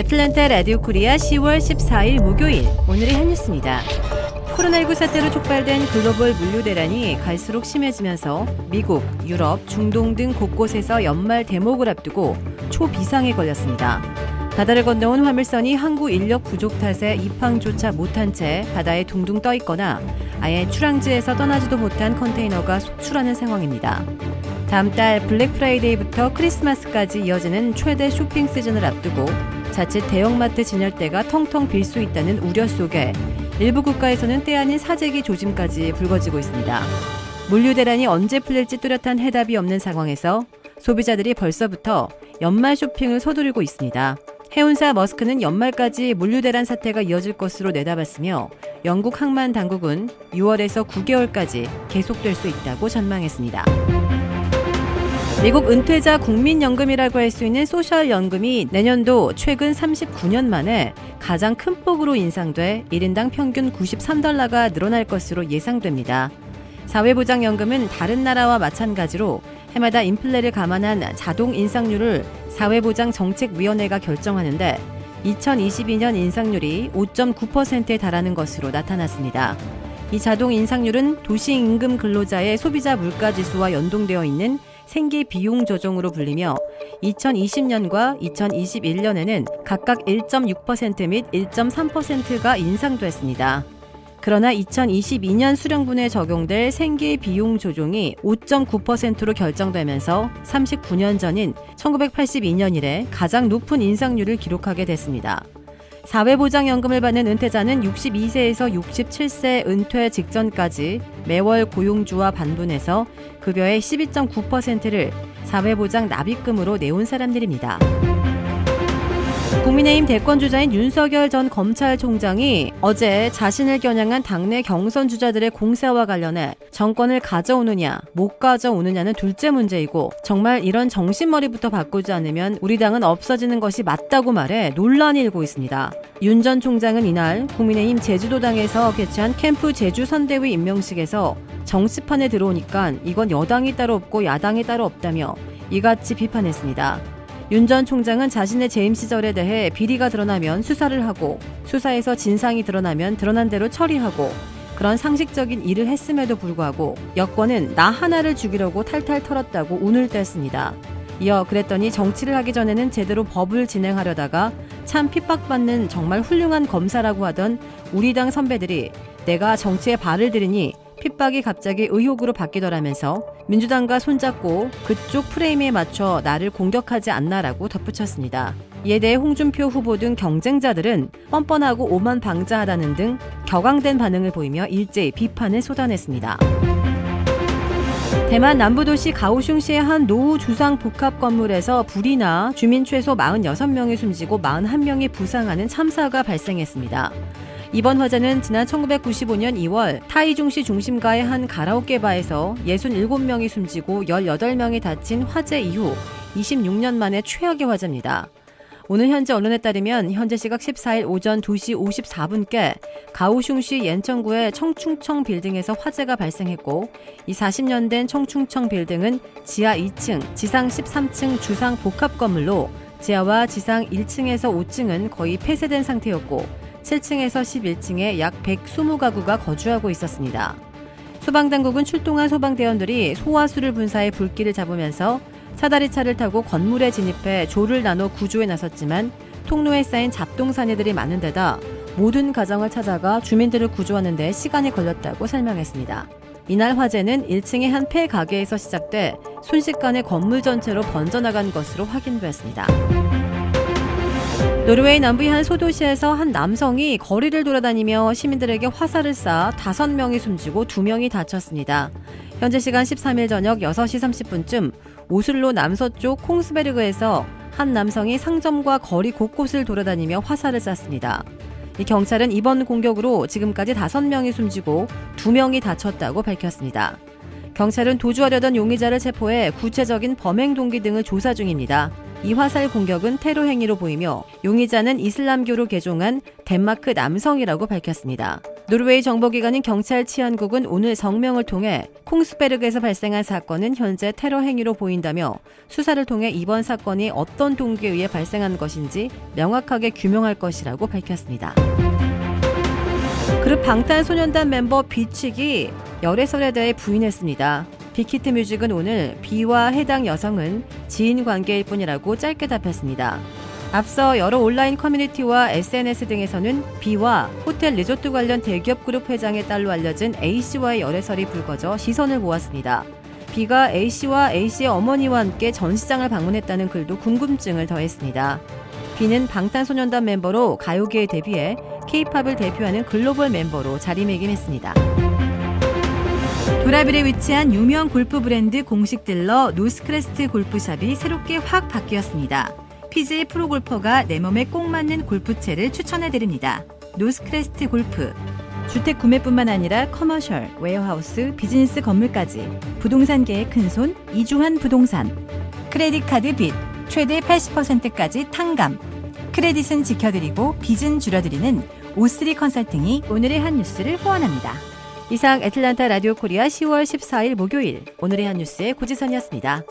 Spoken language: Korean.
애틀랜타 라디오 코리아 10월 14일 목요일 오늘의 한 뉴스입니다. 코로나19 사태로 촉발된 글로벌 물류 대란이 갈수록 심해지면서 미국, 유럽, 중동 등 곳곳에서 연말 대목을 앞두고 초비상에 걸렸습니다. 바다를 건너온 화물선이 항구 인력 부족 탓에 입항조차 못한 채 바다에 둥둥 떠 있거나 아예 출항지에서 떠나지도 못한 컨테이너가 속출하는 상황입니다. 다음 달 블랙 프라이데이부터 크리스마스까지 이어지는 최대 쇼핑 시즌을 앞두고 자칫 대형마트 진열대가 텅텅 빌 수 있다는 우려 속에 일부 국가에서는 때 아닌 사재기 조짐까지 불거지고 있습니다. 물류 대란이 언제 풀릴지 뚜렷한 해답이 없는 상황에서 소비자들이 벌써부터 연말 쇼핑을 서두르고 있습니다. 해운사 머스크는 연말까지 물류 대란 사태가 이어질 것으로 내다봤으며 영국 항만 당국은 6월에서 9개월까지 계속될 수 있다고 전망했습니다. 미국 은퇴자 국민연금이라고 할 수 있는 소셜연금이 내년도 최근 39년 만에 가장 큰 폭으로 인상돼 1인당 평균 93달러가 늘어날 것으로 예상됩니다. 사회보장연금은 다른 나라와 마찬가지로 해마다 인플레를 감안한 자동 인상률을 사회보장정책위원회가 결정하는데 2022년 인상률이 5.9%에 달하는 것으로 나타났습니다. 이 자동 인상률은 도시임금 근로자의 소비자 물가지수와 연동되어 있는 생계 비용 조정으로 불리며 2020년과 2021년에는 각각 1.6%및 1.3%가 인상됐습니다. 그러나 2022년 수령분에 적용될 생계 비용 조정이 5.9%로 결정되면서 39년 전인 1982년 이래 가장 높은 인상률을 기록하게 됐습니다. 사회보장연금을 받는 은퇴자는 62세에서 67세 은퇴 직전까지 매월 고용주와 반분해서 급여의 12.9%를 사회보장 납입금으로 내온 사람들입니다. 국민의힘 대권주자인 윤석열 전 검찰총장이 어제 자신을 겨냥한 당내 경선 주자들의 공세와 관련해 정권을 가져오느냐 못 가져오느냐는 둘째 문제이고 정말 이런 정신머리부터 바꾸지 않으면 우리 당은 없어지는 것이 맞다고 말해 논란이 일고 있습니다. 윤 전 총장은 이날 국민의힘 제주도당에서 개최한 캠프 제주 선대위 임명식에서 정치판에 들어오니까 이건 여당이 따로 없고 야당이 따로 없다며 이같이 비판했습니다. 윤 전 총장은 자신의 재임 시절에 대해 비리가 드러나면 수사를 하고 수사에서 진상이 드러나면 드러난 대로 처리하고 그런 상식적인 일을 했음에도 불구하고 여권은 나 하나를 죽이려고 탈탈 털었다고 운을 뗐습니다. 이어 그랬더니 정치를 하기 전에는 제대로 법을 진행하려다가 참 핍박받는 정말 훌륭한 검사라고 하던 우리 당 선배들이 내가 정치에 발을 들이니 핍박이 갑자기 의혹으로 바뀌더라면서 민주당과 손잡고 그쪽 프레임에 맞춰 나를 공격하지 않나라고 덧붙였습니다. 이에 대해 홍준표 후보 등 경쟁자들은 뻔뻔하고 오만 방자하다는 등 격앙된 반응을 보이며 일제히 비판을 쏟아냈습니다. 대만 남부도시 가오슝시의 한 노후 주상 복합 건물에서 불이 나 주민 최소 46명이 숨지고 41명이 부상하는 참사가 발생했습니다. 이번 화재는 지난 1995년 2월 타이중시 중심가의 한 가라오케 바에서 67명이 숨지고 18명이 다친 화재 이후 26년 만에 최악의 화재입니다. 오늘 현재 언론에 따르면 현재 시각 14일 오전 2시 54분께 가오슝시 옌청구의 청충청 빌딩에서 화재가 발생했고 이 40년 된 청충청 빌딩은 지하 2층, 지상 13층 주상 복합 건물로 지하와 지상 1층에서 5층은 거의 폐쇄된 상태였고 7층에서 11층에 약 120가구가 거주하고 있었습니다. 소방당국은 출동한 소방대원들이 소화수를 분사해 불길을 잡으면서 사다리 차를 타고 건물에 진입해 조를 나눠 구조에 나섰지만 통로에 쌓인 잡동사니들이 많은 데다 모든 가정을 찾아가 주민들을 구조하는 데 시간이 걸렸다고 설명했습니다. 이날 화재는 1층의 한 폐 가게에서 시작돼 순식간에 건물 전체로 번져나간 것으로 확인됐습니다. 노르웨이 남부의 한 소도시에서 한 남성이 거리를 돌아다니며 시민들에게 화살을 쏴 다섯 명이 숨지고 두 명이 다쳤습니다. 현재 시간 13일 저녁 6시 30분쯤 오슬로 남서쪽 콩스베르그에서 한 남성이 상점과 거리 곳곳을 돌아다니며 화살을 쐈습니다. 이 경찰은 이번 공격으로 지금까지 다섯 명이 숨지고 두 명이 다쳤다고 밝혔습니다. 경찰은 도주하려던 용의자를 체포해 구체적인 범행 동기 등을 조사 중입니다. 이 화살 공격은 테러 행위로 보이며 용의자는 이슬람교로 개종한 덴마크 남성이라고 밝혔습니다. 노르웨이 정보기관인 경찰 치안국은 오늘 성명을 통해 콩스베르그에서 발생한 사건은 현재 테러 행위로 보인다며 수사를 통해 이번 사건이 어떤 동기에 의해 발생한 것인지 명확하게 규명할 것이라고 밝혔습니다. 그룹 방탄소년단 멤버 비칙이 열애설에 대해 부인했습니다. 빅히트 뮤직은 오늘 비와 해당 여성은 지인 관계일 뿐이라고 짧게 답했습니다. 앞서 여러 온라인 커뮤니티와 SNS 등에서는 B와 호텔 리조트 관련 대기업 그룹 회장의 딸로 알려진 A씨와의 열애설이 불거져 시선을 모았습니다. B가 A씨와 A씨의 어머니와 함께 전시장을 방문했다는 글도 궁금증을 더했습니다. B는 방탄소년단 멤버로 가요계에 데뷔해 K-팝을 대표하는 글로벌 멤버로 자리매김했습니다. 도라빌에 위치한 유명 골프 브랜드 공식 딜러 노스크레스트 골프샵이 새롭게 확 바뀌었습니다. PGA 프로골퍼가 내 몸에 꼭 맞는 골프채를 추천해드립니다. 노스크레스트 골프. 주택 구매뿐만 아니라 커머셜, 웨어하우스, 비즈니스 건물까지 부동산계의 큰손 이주한 부동산. 크레딧 카드 빚 최대 80%까지 탕감. 크레딧은 지켜드리고 빚은 줄여드리는 오스리 컨설팅이 오늘의 한 뉴스를 후원합니다. 이상 애틀란타 라디오 코리아 10월 14일 목요일 오늘의 한 뉴스의 고지선이었습니다.